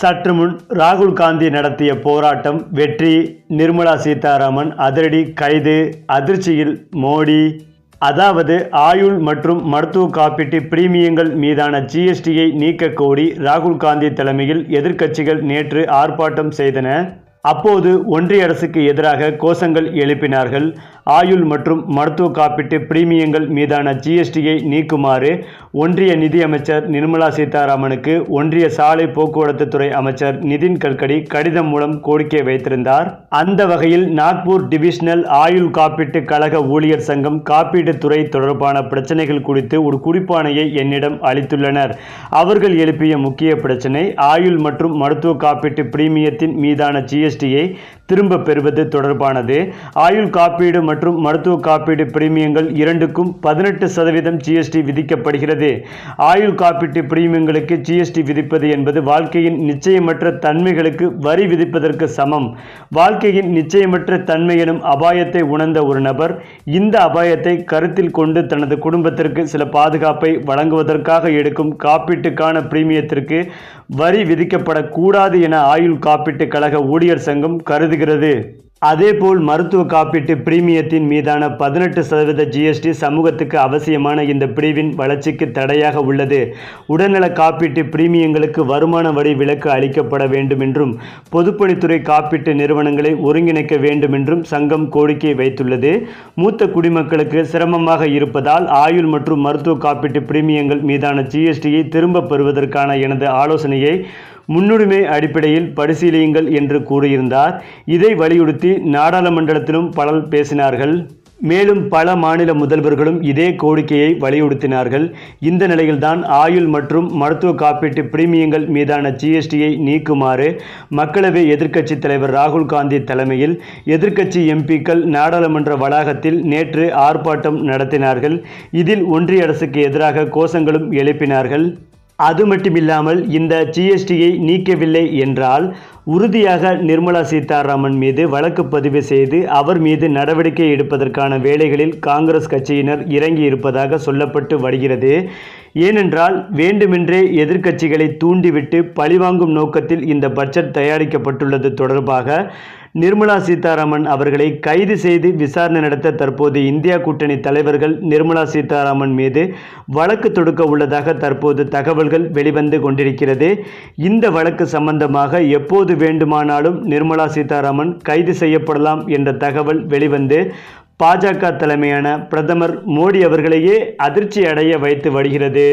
சற்று முன் ராகுல் காந்தி நடத்திய போராட்டம் வெற்றி நிர்மலா சீதாராமன் அதிரடி கைது அதிர்ச்சியில் மோடி. அதாவது ஆயுள் மற்றும் மருத்துவ காப்பீட்டு பிரீமியங்கள் மீதான ஜிஎஸ்டியை நீக்க கோரி ராகுல் காந்தி தலைமையில் எதிர்க்கட்சிகள் நேற்று ஆர்ப்பாட்டம் செய்தன. அப்போது ஒன்றிய அரசுக்கு எதிராக கோஷங்கள் எழுப்பினார்கள். ஆயுள் மற்றும் மருத்துவ காப்பீட்டு பிரீமியங்கள் மீதான ஜிஎஸ்டியை நீக்குமாறு ஒன்றிய நிதியமைச்சர் நிர்மலா சீதாராமனுக்கு ஒன்றிய சாலை போக்குவரத்து துறை அமைச்சர் நிதின் கட்கரி கடிதம் மூலம் கோரிக்கை வைத்திருந்தார். அந்த வகையில் நாக்பூர் டிவிஷனல் ஆயுள் காப்பீட்டு கழக ஊழியர் சங்கம் காப்பீட்டு துறை தொடர்பான பிரச்சனைகள் குறித்து ஒரு குறிப்பானையை என்னிடம் அளித்துள்ளனர். அவர்கள் எழுப்பிய முக்கிய பிரச்சனை ஆயுள் மற்றும் மருத்துவ காப்பீட்டு பிரீமியத்தின் மீதான ஜிஎஸ்டியை திரும்ப பெறுவது தொடர்பானது. ஆயுள் காப்பீடு மற்றும் மருத்துவ காப்பீடு பிரீமியங்கள் இரண்டுக்கும் பதினெட்டு சதவீதம் ஜிஎஸ்டி விதிக்கப்படுகிறது. ஆயுள் காப்பீட்டு பிரீமியங்களுக்கு ஜிஎஸ்டி விதிப்பது என்பது வாழ்க்கையின் நிச்சயமற்ற தன்மைகளுக்கு வரி விதிப்பதற்கு சமம். வாழ்க்கையின் நிச்சயமற்ற தன்மை எனும் அபாயத்தை உணர்ந்த ஒரு நபர் இந்த அபாயத்தை கருத்தில் கொண்டு தனது குடும்பத்திற்கு சில பாதுகாப்பை வழங்குவதற்காக எடுக்கும் காப்பீட்டுக்கான பிரீமியத்திற்கு வரி விதிக்கப்படக்கூடாது என ஆயுள் காப்பீட்டு கழக ஊழியர் சங்கம் கருதுகிறது. அதேபோல் மருத்துவ காப்பீட்டு பிரீமியத்தின் மீதான பதினெட்டு சதவீத ஜிஎஸ்டி சமூகத்துக்கு அவசியமான இந்த பிரிவின் வளர்ச்சிக்கு தடையாக உள்ளது. உடல்நல காப்பீட்டு பிரீமியங்களுக்கு வருமான வரி விலக்கு அளிக்கப்பட வேண்டும் என்றும் பொதுப்பணித்துறை காப்பீட்டு நிறுவனங்களை ஒருங்கிணைக்க வேண்டும் என்றும் சங்கம் கோரிக்கை வைத்துள்ளது. மூத்த குடிமக்களுக்கு சிரமமாக இருப்பதால் ஆயுள் மற்றும் மருத்துவ காப்பீட்டு பிரீமியங்கள் மீதான ஜிஎஸ்டியை திரும்பப் பெறுவதற்கான எனது ஆலோசனையை முன்னுரிமை அடிப்படையில் பரிசீலியுங்கள் என்று கூறியிருந்தார். இதை வலியுறுத்தி நாடாளுமன்றத்திலும் பலர் பேசினார்கள். மேலும் பல மாநில முதல்வர்களும் இதே கோரிக்கையை வலியுறுத்தினார்கள். இந்த நிலையில்தான் ஆயுள் மற்றும் மருத்துவ காப்பீட்டு பிரீமியங்கள் மீதான ஜிஎஸ்டியை நீக்குமாறு மக்களவை எதிர்க்கட்சித் தலைவர் ராகுல் காந்தி தலைமையில் எதிர்க்கட்சி எம்பிக்கள் நாடாளுமன்ற வளாகத்தில் நேற்று ஆர்ப்பாட்டம் நடத்தினார்கள். இதில் ஒன்றிய அரசுக்கு எதிராக கோஷங்களும் எழுப்பினார்கள். அது மட்டுமில்லாமல் இந்த ஜிஎஸ்டியை நீக்கவில்லை என்றால் உறுதியாக நிர்மலா சீதாராமன் மீது வழக்கு பதிவு செய்து அவர் மீது நடவடிக்கை எடுப்பதற்கான வேலைகளில் காங்கிரஸ் கட்சியினர் இறங்கி இருப்பதாக சொல்லப்பட்டு வருகிறது. ஏனென்றால் வேண்டுமென்றே எதிர்க்கட்சிகளை தூண்டிவிட்டு பழிவாங்கும் நோக்கத்தில் இந்த பட்ஜெட் தயாரிக்கப்பட்டுள்ளது தொடர்பாக நிர்மலா சீதாராமன் அவர்களை கைது செய்து விசாரணை நடத்த தற்போது இந்தியா கூட்டணி தலைவர்கள் நிர்மலா சீதாராமன் மீது வழக்கு தொடுக்க உள்ளதாக தற்போது தகவல்கள் வெளிவந்து கொண்டிருக்கிறது. இந்த வழக்கு சம்பந்தமாக எப்போது வேண்டுமானாலும் நிர்மலா சீதாராமன் கைது செய்யப்படலாம் என்ற தகவல் வெளிவந்து பாஜக தலைமையான பிரதமர் மோடி அவர்களையே அதிர்ச்சி அடைய வைத்து வருகிறது.